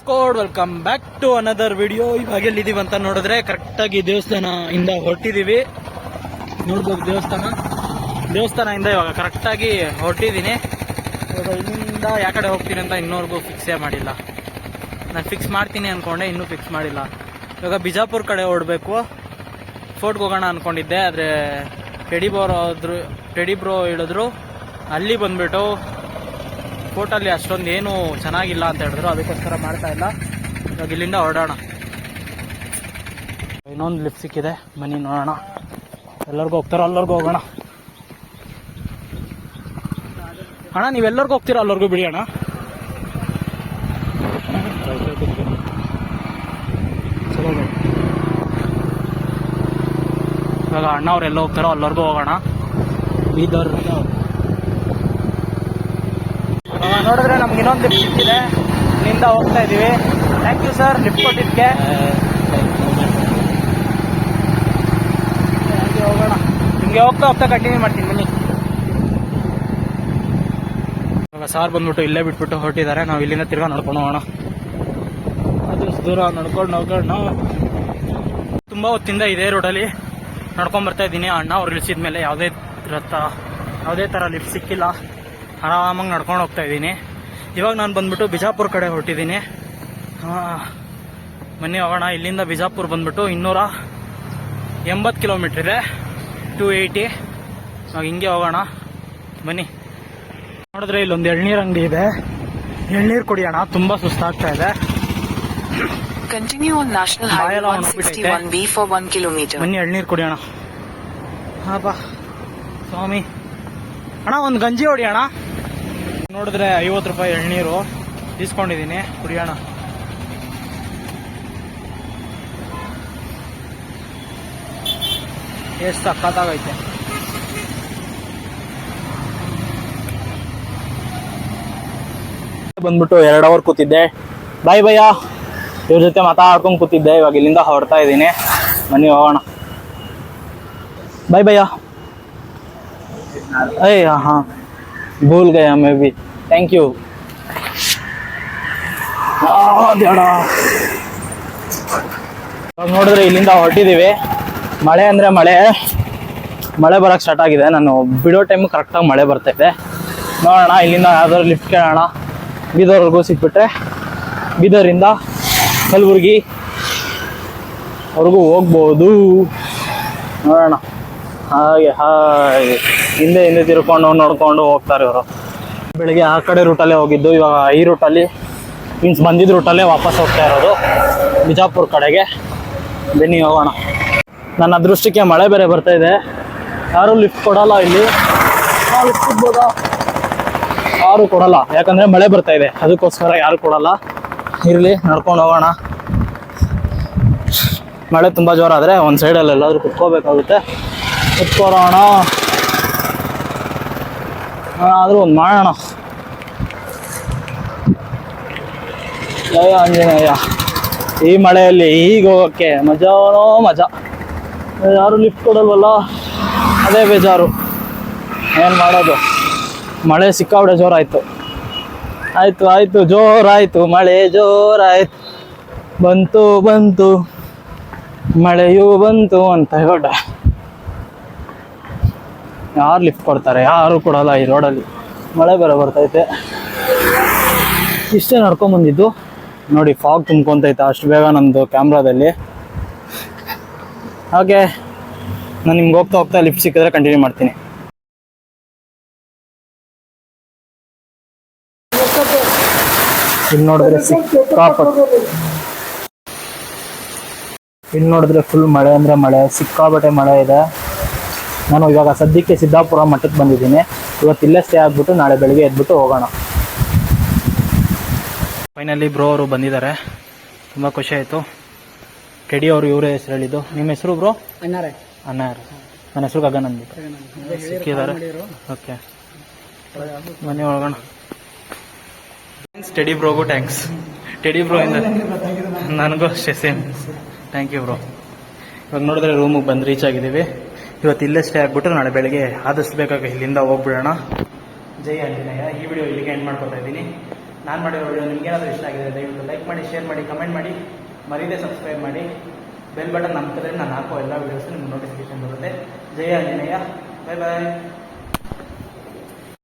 ಸ್ಕೋಡ್ welcome back to another video ಇವಾಗ ಎಲ್ಲಿದೀವಿ ಅಂತ ನೋಡಿದ್ರೆ ಕರೆಕ್ಟಾಗಿ ದೇವಸ್ಥಾನ ಇಂದ ಹೊರಟಿದೀವಿ. ನೋಡ್ಬೋದು ದೇವಸ್ಥಾನ. ದೇವಸ್ಥಾನದಿಂದ ಇವಾಗ ಕರೆಕ್ಟಾಗಿ ಹೊರಟಿದ್ದೀನಿ ಇವಾಗ ಇಲ್ಲಿಂದ ಯಾವ ಕಡೆ ಹೋಗ್ತೀನಿ ಅಂತ ಇನ್ನೋರ್ಗೂ ಫಿಕ್ಸೇ ಮಾಡಿಲ್ಲ. ನಾನು ಫಿಕ್ಸ್ ಮಾಡ್ತೀನಿ ಅನ್ಕೊಂಡೆ, ಇನ್ನೂ ಫಿಕ್ಸ್ ಮಾಡಿಲ್ಲ. ಇವಾಗ ಬಿಜಾಪುರ ಕಡೆ ಓಡಬೇಕು. ಫೋರ್ಟ್ಗೆ ಹೋಗೋಣ ಅನ್ಕೊಂಡಿದ್ದೆ, ಆದರೆ ಟೆಡಿ ಬ್ರೋ ಆದ್ರು ಟೆಡಿ ಬ್ರೋ ಹೇಳಿದ್ರು. ಅಲ್ಲಿ ಬಂದ್ಬಿಟ್ಟು ಫೋಟಲ್ಲಿ ಅಷ್ಟೊಂದು ಏನು ಚೆನ್ನಾಗಿಲ್ಲ ಅಂತ ಹೇಳಿದ್ರು. ಅದಕ್ಕೋಸ್ಕರ ಮಾಡ್ತಾ ಇಲ್ಲ. ಇವಾಗ ಇಲ್ಲಿಂದ ಹೊರಡೋಣ. ಇನ್ನೊಂದು ಲಿಫ್ಟ್ ಸಿಕ್ಕಿದೆ ಮನೆ ನೋಡೋಣ. ಎಲ್ಲರಿಗೂ ಹೋಗ್ತಾರೋ ಅಲ್ಲರಿಗೂ ಹೋಗೋಣ. ಅಣ್ಣ, ನೀವೆಲ್ಲರಿಗೂ ಹೋಗ್ತೀರಾ ಅಲ್ಲರಿಗೂ ಬಿಡಿ ಅಣ್ಣ. ಇವಾಗ ಅಣ್ಣ ಅವ್ರು ಎಲ್ಲ ಹೋಗ್ತಾರೋ ಅಲ್ಲರಿಗೂ ಹೋಗೋಣ. ಬೀದರ್. ನೋಡಿದ್ರೆ ನಮ್ಗೆ ಇನ್ನೊಂದು ಲಿಫ್ಟ್ ಸಿಕ್ಕಿದೆ. ನಿಂದ ಹೋಗ್ತಾ ಇದೀವಿ. ಥ್ಯಾಂಕ್ ಯು ಸರ್ ಲಿಫ್ಟ್ ಕೊಟ್ಟಿದ್ದಕ್ಕೆ. ಹಾಗೆ ಹೋಗೋಣ. ನಿಮಗೆ ಹೋಗ್ತಾ ಹೋಗ್ತಾ ಕಂಟಿನ್ಯೂ ಮಾಡ್ತೀನಿ. ಬನ್ನಿ. ಸಾರ್ ಬಂದ್ಬಿಟ್ಟು ಇಲ್ಲೇ ಬಿಟ್ಬಿಟ್ಟು ಹೊರಟಿದ್ದಾರೆ. ನಾವು ಇಲ್ಲಿಂದ ತಿರ್ಗಾ ನೋಡ್ಕೊಂಡು ಹೋಗೋಣ. ಅದು ದೂರ ನಡ್ಕೊಂಡು ನೋಡ್ಕೊಂಡು. ತುಂಬಾ ಹೊತ್ತಿಂದ ಇದೇ ರೋಡಲ್ಲಿ ನಡ್ಕೊಂಡ್ ಬರ್ತಾ ಇದ್ದೀನಿ. ಅಣ್ಣ ಅವ್ರು ಇಳಿಸಿದ ಮೇಲೆ ಯಾವುದೇ ರಥ, ಯಾವುದೇ ಥರ ಲಿಫ್ಟ್ ಸಿಕ್ಕಿಲ್ಲ. ಆರಾಮಾಗಿ ನಡ್ಕೊಂಡು ಹೋಗ್ತಾ ಇದ್ದೀನಿ. ಇವಾಗ ನಾನು ಬಂದ್ಬಿಟ್ಟು ಬಿಜಾಪುರ ಕಡೆ ಹೊರಟಿದ್ದೀನಿ. ಮನೆ ಹೋಗೋಣ. ಇಲ್ಲಿಂದ ಬಿಜಾಪುರ ಬಂದ್ಬಿಟ್ಟು ಇನ್ನೂರ ಎಂಬತ್ತು ಕಿಲೋಮೀಟ್ರ್ ಇದೆ. Two eighty. ನಾವು ಹಿಂಗೆ ಹೋಗೋಣ. ಬನ್ನಿ. ನೋಡಿದ್ರೆ ಇಲ್ಲೊಂದು ಎಳ್ನೀರು ಅಂಗಡಿ ಇದೆ. ಎಳ್ನೀರು ಕುಡಿಯೋಣ. ತುಂಬ ಸುಸ್ತಾಗ್ತಾ ಇದೆ. Continue on National Highway ಬಾಯೆಲ್ಲ ಒಣಗ್ಬಿಟ್ಟೈತೆ. 161B for 1 kilometer. ಬನ್ನಿ ಎಳ್ನೀರು ಕುಡಿಯೋಣ. ಹಾಪ ಸ್ವಾಮಿ. ಅಣ್ಣ ಒಂದು ಗಂಜಿ ಹೊಡಿಯೋಣ. ನೋಡಿದ್ರೆ ಐವತ್ತು ರೂಪಾಯಿ ಎಳ್ನೀರು ಇಸ್ಕೊಂಡಿದ್ದೀನಿ ಕುಡಿಯೋಣ. ಎಷ್ಟು ಸಕ್ಕತ್ತಾಗೈತೆ ಬಂದ್ಬಿಟ್ಟು ಎರಡು ಅವರ್ ಕೂತಿದ್ದೆ. ಬಾಯ್ ಭಯ್ಯ. ಇವ್ರ ಜೊತೆ ಮಾತಾಡ್ಕೊಂಡು ಕೂತಿದ್ದೆ. ಇವಾಗ ಇಲ್ಲಿಂದ ಹೊರಡ್ತಾ ಇದ್ದೀನಿ. ಮನೆ ಹೋಗೋಣ. ಬಾಯ್ ಭಯ್ಯ. ಅಯ್ಯ ಹಾಂ. ಭೂಲ್ गया मैं भी। ಥ್ಯಾಂಕ್ ಯು ಇವಾಗ ನೋಡಿದ್ರೆ ಇಲ್ಲಿಂದ ಹೊರಟಿದ್ದೀವಿ. ಮಳೆ ಅಂದರೆ ಮಳೆ. ಮಳೆ ಬರೋಕ್ಕೆ ಸ್ಟಾರ್ಟ್ ಆಗಿದೆ. ನಾನು ಬಿಡೋ ಟೈಮ್ ಕರೆಕ್ಟಾಗಿ ಮಳೆ ಬರ್ತೈತೆ ನೋಡೋಣ ಇಲ್ಲಿಂದ ಯಾವ್ದಾದ್ರು ಲಿಫ್ಟ್ ಕೇಳೋಣ. ಬೀದರ್ವರೆಗೂ ಸಿಕ್ಬಿಟ್ರೆ ಬೀದರಿಂದ ಕಲಬುರ್ಗಿ ಅವ್ರಿಗೂ ಹೋಗ್ಬೋದು. ನೋಡೋಣ. ಹಾಗೆ ಹಾಗೆ. ಹಿಂದೆ ಹಿಂದೆ ತಿರ್ಕೊಂಡು ನೋಡ್ಕೊಂಡು ಹೋಗ್ತಾರೆ ಇವರು. ಬೆಳಿಗ್ಗೆ ಆ ಕಡೆ ರೂಟಲ್ಲೇ ಹೋಗಿದ್ದು, ಇವಾಗ ಈ ರೂಟಲ್ಲಿ ಮೀನ್ಸ್ ಬಂದಿದ್ದ ರೂಟಲ್ಲೇ ವಾಪಸ್ ಹೋಗ್ತಾ ಇರೋದು, ಬಿಜಾಪುರ ಕಡೆಗೆ. ಬನ್ನಿ ಹೋಗೋಣ. ನನ್ನ ಅದೃಷ್ಟಕ್ಕೆ ಮಳೆ ಬೇರೆ ಬರ್ತಾ ಇದೆ. ಯಾರೂ ಲಿಫ್ಟ್ ಕೊಡಲ್ಲ ಇಲ್ಲಿ. ಲಿಫ್ಟ್ ಕೊಡ್ಬೋದಾ ಯಾರು ಕೊಡಲ್ಲ. ಯಾಕಂದ್ರೆ ಮಳೆ ಬರ್ತಾ ಇದೆ. ಅದಕ್ಕೋಸ್ಕರ ಯಾರು ಕೊಡಲ್ಲ. ಇರಲಿ, ನಡ್ಕೊಂಡು ಹೋಗೋಣ. ಮಳೆ ತುಂಬ ಜೋರಾದರೆ ಒಂದು ಸೈಡಲ್ಲಿ ಎಲ್ಲಾದರೂ ಕುತ್ಕೋಬೇಕಾಗುತ್ತೆ. ಕುತ್ಕೋರೋಣ ಆದರೂ ಒಂದು ಮಾಡೋಣ. ಜಯ ಆಂಜನೇಯ ಈ ಮಳೆಯಲ್ಲಿ ಈಗ ಹೋಗೋಕ್ಕೆ ಮಜಾನೋ ಮಜಾ. ಯಾರು ಲಿಫ್ಟ್ ಕೊಡಲ್ವಲ್ಲ? ಅದೇ ಬೇಜಾರು. ಏನು ಮಾಡೋದು? ಮಳೆ ಸಿಕ್ಕಾಬಿಡೆ ಜೋರಾಯ್ತು. ಆಯ್ತು ಆಯ್ತು, ಜೋರಾಯ್ತು. ಮಳೆ ಜೋರಾಯ್ತು. ಬಂತು ಬಂತು. ಮಳೆಯೂ ಬಂತು ಅಂತ ಹೊಡ ಯಾರು ಲಿಫ್ಟ್ ಕೊಡ್ತಾರೆ? ಯಾರು ಕೊಡಲ್ಲ ಈ ರೋಡಲ್ಲಿ ಮಳೆ ಬೇರೆ ಬರ್ತೈತೆ. ಇಷ್ಟೇ ನಡ್ಕೊಂಬಂದಿದ್ದು ನೋಡಿ ಫಾಗ್ ತುಂಬ್ಕೊತೈತೆ ಅಷ್ಟು ಬೇಗ ನಂದು ಕ್ಯಾಮ್ರಾದಲ್ಲಿ. ಹಾಗೆ, ನಾನು ನಿಮ್ಗೆ ಹೋಗ್ತಾ ಹೋಗ್ತಾ ಲಿಫ್ಟ್ ಸಿಕ್ಕಿದ್ರೆ ಕಂಟಿನ್ಯೂ ಮಾಡ್ತೀನಿ. ಇಲ್ಲಿ ನೋಡಿದ್ರೆ ಸಿಕ್ಕಾಪಟ್ಟೆ ಇಲ್ಲಿ ನೋಡಿದ್ರೆ ಫುಲ್ ಮಳೆ ಅಂದ್ರೆ ಮಳೆ. ಸಿಕ್ಕಾಪಟ್ಟೆ ಮಳೆ ಇದೆ. ನಾನು ಇವಾಗ ಸದ್ಯಕ್ಕೆ ಸಿದ್ದಾಪುರ ಮಠಕ್ಕೆ ಬಂದಿದ್ದೀನಿ. ಇವತ್ತು ಇಲ್ಲೇ ಸ್ಟೇ ಆಗ್ಬಿಟ್ಟು ನಾಳೆ ಬೆಳಿಗ್ಗೆ ಎದ್ಬಿಟ್ಟು ಹೋಗೋಣ. ಫೈನಲಿ ಬ್ರೋ ಅವರು ಬಂದಿದ್ದಾರೆ. ತುಂಬ ಖುಷಿ ಆಯಿತು. ಕೆಡಿ ಅವರು ಇವರೇ ಹೆಸರು ಹೇಳಿದ್ದು. ನಿಮ್ಮ ಹೆಸರು ಬ್ರೋ ಅಣ್ಣಾರೆ ಅನ್ನಾರು. ನನ್ನ ಹೆಸರು ಗಗನಂದಿ. ಸಿಕ್ಕಿದ್ದಾರೆ. ಓಕೆ ಬನ್ನಿ ಒಳಗೋಣ ಟೆಡಿ ಬ್ರೋಗೂ ಟ್ಯಾಂಕ್ಸ್ ಟೆಡಿ ಬ್ರೋ ಇಂದ ನನಗೂ ಅಷ್ಟೇ ಸೇಮ್ ಥ್ಯಾಂಕ್ ಯು ಬ್ರೋ ಇವಾಗ ನೋಡಿದ್ರೆ ರೂಮಿಗೆ ಬಂದು ರೀಚ್ ಆಗಿದ್ದೀವಿ. ಇವತ್ತು ಇಲ್ಲೇ ಸ್ಟೇ ಆಗ್ಬಿಟ್ಟು ನಾಳೆ ಬೆಳಗ್ಗೆ ಆದಷ್ಟು ಬೇಕಾಗ ಇಲ್ಲಿಂದ ಹೋಗ್ಬಿಡೋಣ. ಜೈ ಆಂಜನೇಯ. ಈ ವಿಡಿಯೋ ಇಲ್ಲಿಗೆ ಎಂಡ್ ಮಾಡ್ಕೊತಾ ಇದ್ದೀನಿ. ನಾನು ಮಾಡಿರೋ ವಿಡಿಯೋ ನಿಮ್ಗೇನಾದರೂ ಇಷ್ಟ ಆಗಿದೆ ದಯವಿಟ್ಟು ಲೈಕ್ ಮಾಡಿ ಶೇರ್ ಮಾಡಿ ಕಮೆಂಟ್ ಮಾಡಿ. ಮರೀದೆ ಸಬ್ಸ್ಕ್ರೈಬ್ ಮಾಡಿ. ಬೆಲ್ ಬಟನ್ ನಂಬಿದ್ರೆ ನಾನು ಹಾಕೋ ಎಲ್ಲ ವಿಡಿಯೋಸ್ ನಿಮ್ಗೆ ನೋಟಿಫಿಕೇಶನ್ ಬರುತ್ತೆ. ಜಯ ಆಂಜನೇಯ. ಬಾಯ್ ಬಾಯ್